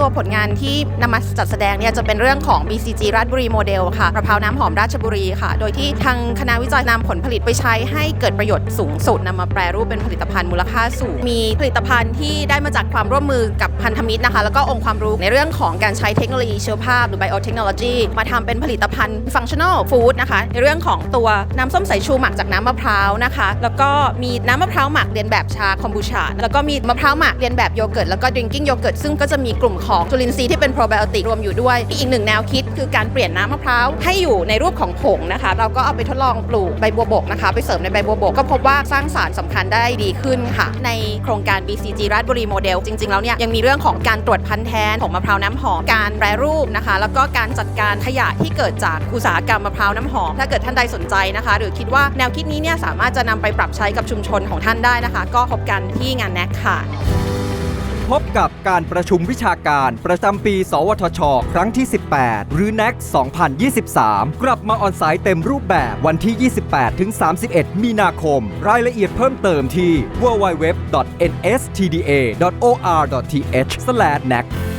ตัวผลงานที่นำมาจัดแสดงเนี่ยจะเป็นเรื่องของ BCG ราชบุรีโมเดลค่ะมะพร้าวน้ำหอมราชบุรีค่ะ โดยที่ทางคณะวิจัยนำผลผลิตไปใช้ให้เกิดประโยชน์สูงสุดนำมาแปรรูปเป็นผลิตภัณฑ์มูลค่าสูง มีผลิตภัณฑ์ที่ได้มาจากความร่วมมือกับพันธมิตรนะคะ แล้วก็องค์ความรู้ในเรื่องของการใช้เทคโนโลยีชีวภาพหรือ biotechnology มาทำเป็นผลิตภัณฑ์ functional food นะคะในเรื่องของตัวน้ำส้มสายชูหมักจากน้ำมะพร้าวนะคะ แล้วก็มีน้ำมะพร้าวหมักเรียนแบบชาคอมบูชาแล้วก็มีมะพร้าวหมักเรียนแบบโยเกิร์ตแล้วก็ drinking yogurt ซึ่งก็จะมีกลุ่มของจุลินทรีย์ที่เป็นโปรไบโอติกรวมอยู่ด้วย อีกหนึ่งแนวคิดคือการเปลี่ยนน้ำมะพร้าวให้อยู่ในรูปของผงนะคะ เราก็เอาไปทดลองปลูกใบบัวบกนะคะ ไปเสริมในใบบัวบก ก็พบว่าสร้างสารสำคัญได้ดีขึ้นค่ะ ในโครงการ BCG ราชบุรีโมเดล จริง ๆ แล้วเนี่ยยังมีเรื่องของการตรวจพันธุ์แทนของมะพร้าวน้ำหอม การแปรรูปนะคะ แล้วก็การจัดการขยะที่เกิดจากอุตสาหกรรมมะพร้าวน้ำหอม ถ้าเกิดท่านใดสนใจนะคะ หรือคิดว่าแนวคิดนี้เนี่ยสามารถจะนำไปปรับใช้กับชุมชนของท่านได้นะคะ ก็พบกันที่งานแนกค่ะ พบกับการประชุมวิชาการประจำปี สวทช ครั้งที่ 18 หรือ NEC 2023 กลับมาออนไซต์เต็มรูปแบบวันที่ 28 ถึง 31 มีนาคม รายละเอียดเพิ่มเติมที่ www.nstda.or.th/NEC